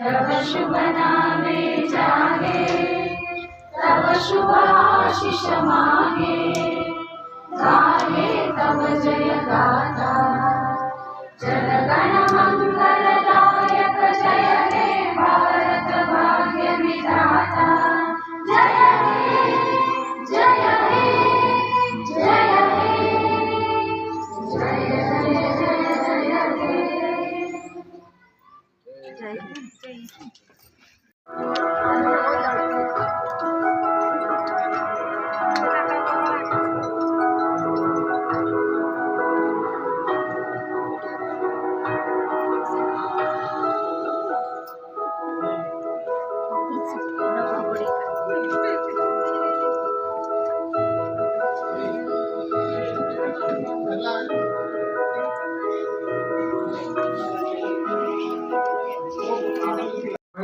तव शुभ नामे जागे तव शुभ आशिष मागे गाहे तव जय गाथा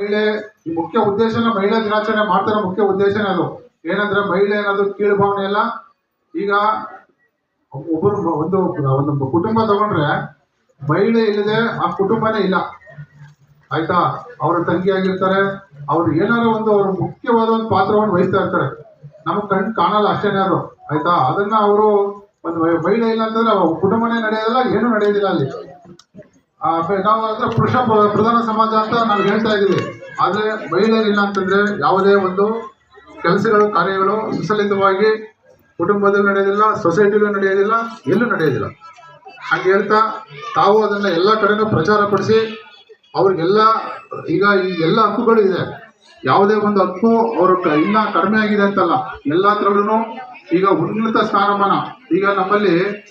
ಮಹಿಳೆ, ಈ ಮುಖ್ಯ ಉದ್ದೇಶನ ಮಹಿಳಾ ದಿನಾಚರಣೆ ಮಾಡ್ತಾರೆ ಮುಖ್ಯ ಉದ್ದೇಶನೇ ಅದು. ಏನಂದ್ರೆ ಮಹಿಳೆ ಅನ್ನೋದು ಕೀಳು ಭಾವನೆ ಇಲ್ಲ ಈಗ ಒಬ್ಬರು ಒಂದು ಒಂದು ಕುಟುಂಬ ತಗೊಂಡ್ರೆ ಮಹಿಳೆ ಇಲ್ಲದೆ ಆ ಕುಟುಂಬನೇ ಇಲ್ಲ. ಆಯ್ತಾ? ಅವರ ತಂಗಿ ಆಗಿರ್ತಾರೆ, ಅವ್ರು ಏನಾರ ಒಂದು ಅವ್ರ ಮುಖ್ಯವಾದ ಒಂದು ಪಾತ್ರವನ್ನು ವಹಿಸ್ತಾ ಇರ್ತಾರೆ. ನಮಗೆ ಕಣ್ ಕಾಣಲ್ಲ ಅಷ್ಟೇನೆ ಅದು. ಆಯ್ತಾ? ಅದನ್ನ ಅವರು ಒಂದು ಮಹಿ- ಮಹಿಳೆ ಇಲ್ಲ ಅಂತಂದ್ರೆ ಕುಟುಂಬನೇ ನಡೆಯೋದಿಲ್ಲ, ಏನು ನಡೆಯೋದಿಲ್ಲ ಅಲ್ಲಿ. ನಾವು ಅಂದ್ರೆ ಪುರುಷ ಪ್ರ- ಪ್ರಧಾನ ಸಮಾಜ ಅಂತ ನಾವು ಹೇಳ್ತಾ ಇದೀವಿ ಆದ್ರೆ ಮಹಿಳೆಯರಿಲ್ಲ ಅಂತಂದ್ರೆ ಯಾವುದೇ ಒಂದು ಕೆಲಸಗಳು, ಕಾರ್ಯಗಳು ಸುಸಲಿತವಾಗಿ ಕುಟುಂಬದಲ್ಲಿ ನಡೆಯೋದಿಲ್ಲ ಸೊಸೈಟಿಲೂ ನಡೆಯೋದಿಲ್ಲ, ಎಲ್ಲೂ ನಡೆಯೋದಿಲ್ಲ. ಹಾಗೆ ಹೇಳ್ತಾ ತಾವು ಅದನ್ನ ಎಲ್ಲ ಕಡೆನೂ ಪ್ರಚಾರ ಪಡಿಸಿ ಅವ್ರಿಗೆಲ್ಲ ಈಗ ಈ ಎಲ್ಲ ಹಕ್ಕುಗಳು ಇದೆ. ಯಾವುದೇ ಒಂದು ಹಕ್ಕು ಅವ್ರ ಇನ್ನ ಕಡಿಮೆ ಆಗಿದೆ ಅಂತಲ್ಲ, ಎಲ್ಲ ತರಲ್ಲೂ ಈಗ ಉನ್ನತ ಸ್ಥಾನಮಾನ. ಈಗ ನಮ್ಮಲ್ಲಿ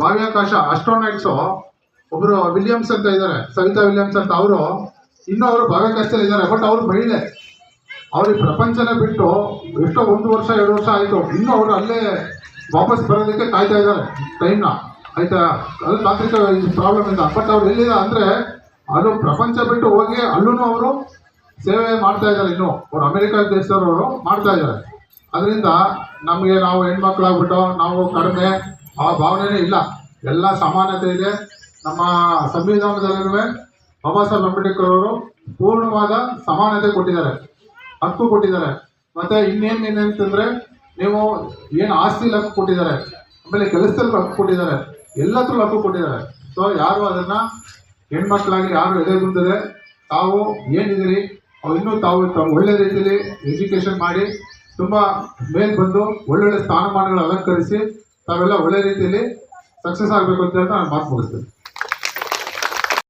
ಬಾಹ್ಯಾಕಾಶ ಅಸ್ಟ್ರೋನೈಟ್ಸು ಒಬ್ರು ವಿಲಿಯಮ್ಸ್ ಅಂತ ಇದ್ದಾರೆ, ಸವಿತಾ ವಿಲಿಯಮ್ಸ್ ಅಂತ ಅವರು, ಇನ್ನೂ ಅವರು ಬಾಹ್ಯಾಕಾಶದಲ್ಲಿ ಇದ್ದಾರೆ ಬಟ್ ಅವರು ಮಹಿಳೆ. ಅವ್ರಿಗೆ ಪ್ರಪಂಚನ ಬಿಟ್ಟು ಎಷ್ಟೋ ಒಂದು ವರ್ಷ, ಎರಡು ವರ್ಷ ಆಯಿತು, ಇನ್ನೂ ಅವರು ಅಲ್ಲೇ ವಾಪಸ್ ಬರೋದಕ್ಕೆ ಕಾಯ್ತಾ ಇದ್ದಾರೆ ಟೈಮ್ನ ಆಯ್ತಾ? ಅದು ತಾಂತ್ರಿಕ ಪ್ರಾಬ್ಲಮ್ ಇಲ್ಲ ಬಟ್ ಅವ್ರು ಎಲ್ಲಿಲ್ಲ ಅಂದರೆ, ಅದು ಪ್ರಪಂಚ ಬಿಟ್ಟು ಹೋಗಿ ಅಲ್ಲೂ ಅವರು ಸೇವೆ ಮಾಡ್ತಾ ಇದ್ದಾರೆ ಇನ್ನು. ಅವ್ರು ಅಮೆರಿಕ ದೇಶದವರು ಮಾಡ್ತಾ ಇದ್ದಾರೆ. ಅದರಿಂದ ನಮಗೆ ನಾವು ಹೆಣ್ಮಕ್ಳಾಗ್ಬಿಟ್ಟು ನಾವು ಕಡಿಮೆ ಆ ಭಾವನೆ ಇಲ್ಲ. ಎಲ್ಲ ಸಮಾನತೆ ಇದೆ. ನಮ್ಮ ಸಂವಿಧಾನದಲ್ಲೂ ಬಾಬಾ ಸಾಹೇಬ್ ಅಂಬೇಡ್ಕರ್ ಅವರು ಪೂರ್ಣವಾದ ಸಮಾನತೆ ಕೊಟ್ಟಿದ್ದಾರೆ. ಹಕ್ಕು ಕೊಟ್ಟಿದ್ದಾರೆ. ಮತ್ತೆ ಇನ್ನೇನು ಏನಂತಂದ್ರೆ ನೀವು ಏನು ಆಸ್ತಿ ಹಕ್ಕು ಕೊಟ್ಟಿದ್ದಾರೆ. ಆಮೇಲೆ ಕೆಲಸದಲ್ಲಿ ಹಕ್ಕು ಕೊಟ್ಟಿದ್ದಾರೆ. ಎಲ್ಲತ್ರಲ್ಲೂ ಹಕ್ಕು ಕೊಟ್ಟಿದ್ದಾರೆ. ಸೊ ಯಾರು ಅದನ್ನ ಹೆಣ್ಮಕ್ಳಾಗಿ ಯಾರು ಎದೆಗುಂದದೆ ತಾವು ಏನಿದ್ದೀರಿ? ಇನ್ನೂ ತಾವು ಒಳ್ಳೆ ರೀತಿಯಲ್ಲಿ ಎಜುಕೇಶನ್ ಮಾಡಿ ತುಂಬ ಮೇಲ್ ಬಂದು ಒಳ್ಳೊಳ್ಳೆ ಸ್ಥಾನಮಾನಗಳು ಅಲಂಕರಿಸಿ ತಾವೆಲ್ಲ ಒಳ್ಳೆ ರೀತಿಯಲ್ಲಿ ಸಕ್ಸಸ್ ಆಗಬೇಕು ಅಂತ ನಾನು ಮಾತು ಮುಗಿಸ್ತೇನೆ.